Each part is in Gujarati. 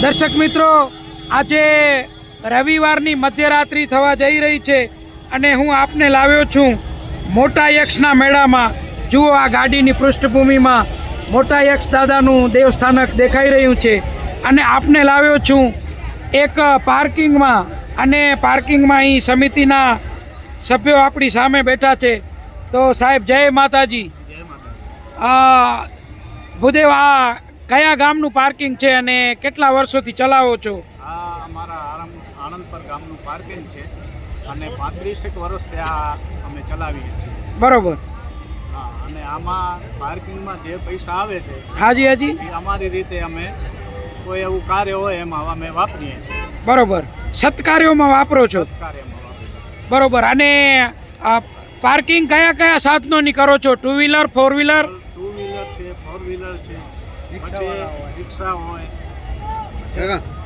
દર્શક મિત્રો આજે રવિવારની મધ્યરાત્રિ થવા જઈ રહી છે અને હું આપને લાવ્યો છું મોટા યક્ષના મેળામાં. જુઓ આ ગાડીની પૃષ્ઠભૂમિમાં મોટા યક્ષ દાદાનું દેવસ્થાનક દેખાઈ રહ્યું છે. અને આપને લાવ્યો છું એક પાર્કિંગમાં અને પાર્કિંગમાં અહીં સમિતિના સભ્યો આપણી સામે બેઠા છે. તો સાહેબ જય માતાજી. ભૂદેવ આ કયા ગામનું પાર્કિંગ છે અને કેટલા વર્ષોથી ચલાવો છો? આ અમારા આણંદ આણંદપર ગામનું પાર્કિંગ છે અને પાંત્રીસેક વર્ષથી આ અમે ચલાવીએ છીએ. બરોબર. હા અને આમાં પાર્કિંગમાં જે પૈસા આવે છે હાજી હાજી. અમારી રીતે અમે કોઈ એવું કાર્ય હોય એમાં અમે વાપરીએ છીએ. બરોબર. સત્કાર્યોમાં વાપરો છો? બરોબર. અને આ પાર્કિંગ કયા કયા સાધનોની કરો છો? Two wheeler four wheeler two wheeler છે ફોર વ્હીલર છે રિક્ષા હોય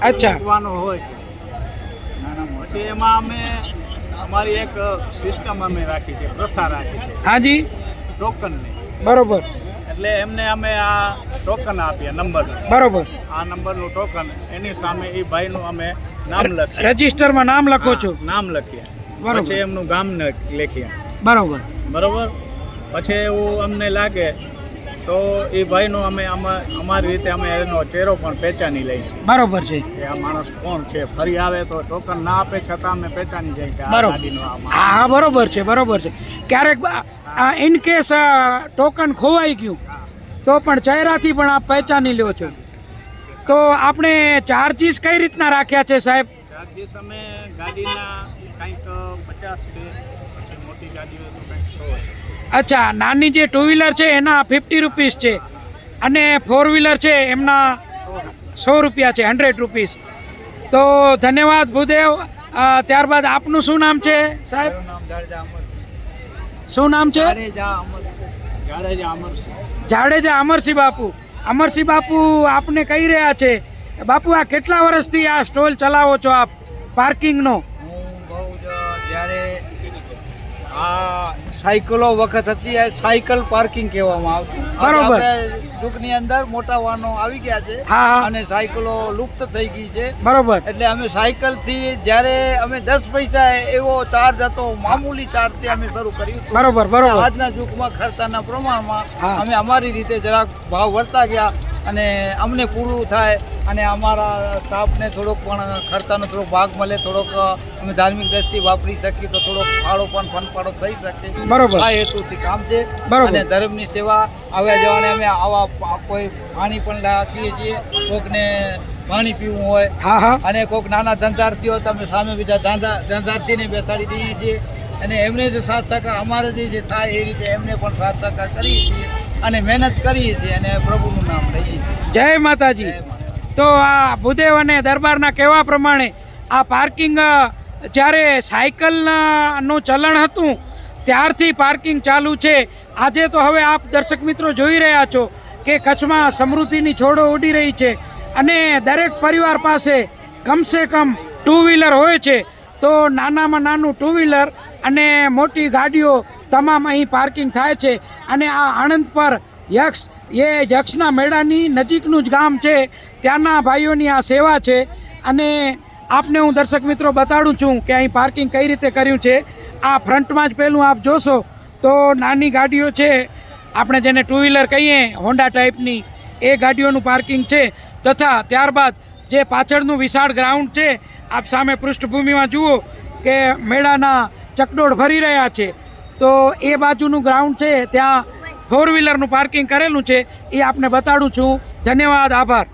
અચ્છા. હોય. પછી એમાં અમે અમારી એક સિસ્ટમ અમે રાખી છે પ્રથા રાખી છે. હાજી. ટોકનની બરોબર. એટલે એમને અમે આ ટોકન આપીએ નંબર બરોબર. આ નંબરનું ટોકન એની સામે એ ભાઈનું અમે નામ લખીએ. રજિસ્ટરમાં નામ લખો છો? નામ લખીએ. બરોબર. પછી એમનું ગામ લખીએ. બરોબર. બરોબર? પછી એવું અમને લાગે તો એ ભાઈનો અમે આમાં અમારી રીતે અમે એનો ચહેરો પણ પહેચાની લઈએ છીએ. બરોબર છે. કે આ માણસ કોણ છે? ફરી આવે તો ટોકન ના આપે છતાં અમે પહેચાની જઈએ કે આ ગાડીનો આ હા હા બરોબર છે બરોબર છે. ક્યારેક આ ઇન કેસ ટોકન ખોવાઈ ગયું તો પણ ચહેરાથી પણ આપ પહેચાની લ્યો છો. તો આપણે ચાર્જીસ કઈ રીતના રાખ્યા છે સાહેબ? ચાર્જીસ સમય ગાડીના કંઈક પચાસ છે પછી મોટી ગાડીઓ તો કંઈક સો છે. અચ્છા નાની જે ટુ વ્હીલર છે એના ફિફ્ટી રૂપીસ છે. અને ફોર વ્હીલર છે એમના સો રૂપિયા છે હંડ્રેડ રૂપીસ તો ધન્યવાદ ભૂદેવ. ત્યારબાદ આપનું શું નામ છે સાહેબ? શું નામ છે. જાડેજા અમરસિંહ બાપુ. અમરસિંહ બાપુ આપને કહી રહ્યા છે બાપુ આ કેટલા વર્ષથી આ સ્ટોલ ચલાવો છો આપ? પાર્કિંગનો? આ સાયકલો વખત હતી સાયકલ પાર્કિંગ કહેવામાં આવતું બરોબર. યુગની અંદર મોટા વાહનો આવી ગયા છે અને સાયકલો લુપ્ત થઈ ગઈ છે. બરોબર. એટલે અમે સાયકલથી જ્યારે અમે દસ પૈસા એવો ચાર્જ હતો મામૂલી ચાર્જથી અમે શરૂ કર્યું. બરોબર બરોબર. આજના યુગમાં ખર્ચાના પ્રમાણમાં અમે અમારી રીતે જરાક ભાવ વધતા ગયા. અને અમને પૂરું થાય અને અમારા સ્ટાફને થોડોક પણ ખર્ચાનો થોડોક ભાગ મળે થોડોક અમે ધાર્મિક દ્રષ્ટિ વાપરી શકીએ તો થોડોક ફાળો પણ ફનફાળો થઈ શકે. બરોબર. આ હેતુથી કામ છે. બરોબર. અને ધર્મની સેવા આવ્યા જવાને અમે આવા કોઈ પાણી પણ રાખીએ છીએ. કોકને પાણી પીવું હોય. અને કોઈક નાના ધંધાર્થીઓ તમે સામે બીજા ધંધા ધંધાર્થીને બેસાડી દઈએ છીએ. અને એમને જો સાથ સહકાર અમારે જે જે થાય એ રીતે એમને પણ સાથ સહકાર કરીએ છીએ. અને મહેનત કરીએ છીએ અને પ્રભુનું નામ લઈએ છીએ. જય માતાજી. તો આ ભૂદેવ અને દરબારના કહેવા પ્રમાણે આ પાર્કિંગ જ્યારે સાયકલનું ચલણ હતું ત્યારથી પાર્કિંગ ચાલુ છે. આજે તો હવે આપ દર્શક મિત્રો જોઈ રહ્યા છો કે કચ્છમાં સમૃદ્ધિની છોડો ઉડી રહી છે. અને દરેક પરિવાર પાસે કમસે કમ ટુ વ્હીલર હોય છે. તો નાનામાં નાનું ટુ વ્હીલર અને મોટી ગાડીઓ તમામ અહીં પાર્કિંગ થાય છે. અને આ આણંદ પર યક્ષ, એ યક્ષના મેળાની નજીકનું જ ગામ છે. ત્યાંના ભાઈઓની આ સેવા છે. અને આપને હું દર્શક મિત્રો બતાડું છું કે અહીં પાર્કિંગ કઈ રીતે કર્યું છે. આ ફ્રન્ટમાં જ પહેલું આપ જોશો તો નાની ગાડીઓ છે. આપણે જેને ટુ વ્હીલર કહીએ હોન્ડા ટાઈપની એ ગાડીઓનું પાર્કિંગ છે. તથા ત્યારબાદ જે પાછળનું વિશાળ ગ્રાઉન્ડ છે, આપ સામે પૃષ્ઠભૂમિમાં જુઓ કે મેળાના ચકડોળ ભરી રહ્યા છે. તો એ બાજુનું ગ્રાઉન્ડ છે, ત્યાં ફોર વ્હીલરનું પાર્કિંગ કરેલું છે, એ આપને બતાડું છું. ધન્યવાદ, આભાર.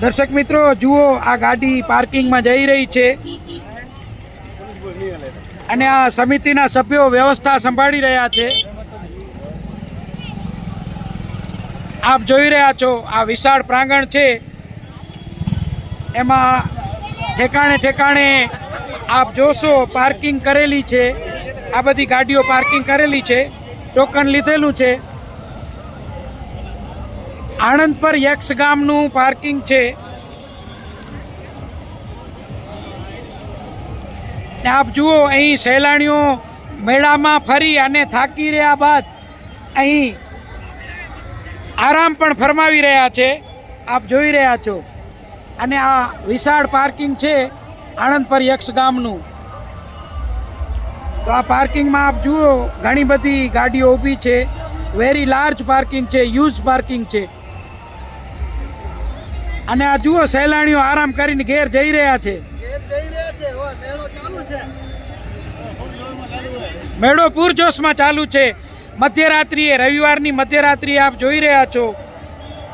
દર્શક મિત્રો, જુઓ, આ ગાડી પાર્કિંગમાં જઈ રહી છે. અને આ સમિતિના સભ્યો વ્યવસ્થા સંભાળી રહ્યા છે. આપ જોઈ રહ્યા છો, આ વિશાળ પ્રાંગણ છે. એમાં ઠેકાણે ઠેકાણે આપ જોશો પાર્કિંગ કરેલી છે. આ બધી ગાડીઓ પાર્કિંગ કરેલી છે. ટોકન લીધેલું છે. આણંદ પર યક્ષ ગામનું પાર્કિંગ છે. આપ જુઓ, અહીં સહેલાણીઓ મેળામાં ફરી અને થાકી રહ્યા બાદ અહીં આરામ પણ ફરમાવી રહ્યા છે. આપ જોઈ રહ્યા છો. અને આ વિશાળ પાર્કિંગ છે આણંદ પર યક્ષ ગામનું. તો આ પાર્કિંગમાં આપ જુઓ, ઘણી બધી ગાડીઓ ઊભી છે. વેરી લાર્જ પાર્કિંગ છે યુઝ પાર્કિંગ છે. અને આ જુઓ, સહેલાણીઓ આરામ કરીને ઘેર જઈ રહ્યા છે. મેળો પૂરજોશમાં ચાલુ છે. મધ્યરાત્રિએ, રવિવારની મધ્યરાત્રિએ આપ જોઈ રહ્યા છો.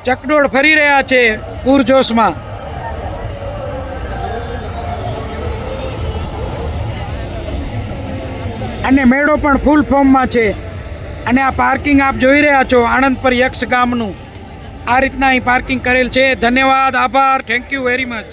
ચકડોળ ફરી રહ્યા છે પૂરજોશમાં. અને મેળો પણ ફૂલ ફોર્મમાં છે. અને આ પાર્કિંગ આપ જોઈ રહ્યા છો આણંદ પર યક્ષ ગામનું. આ રીતના અહીં પાર્કિંગ કરેલ છે. ધન્યવાદ, આભાર. Thank you very much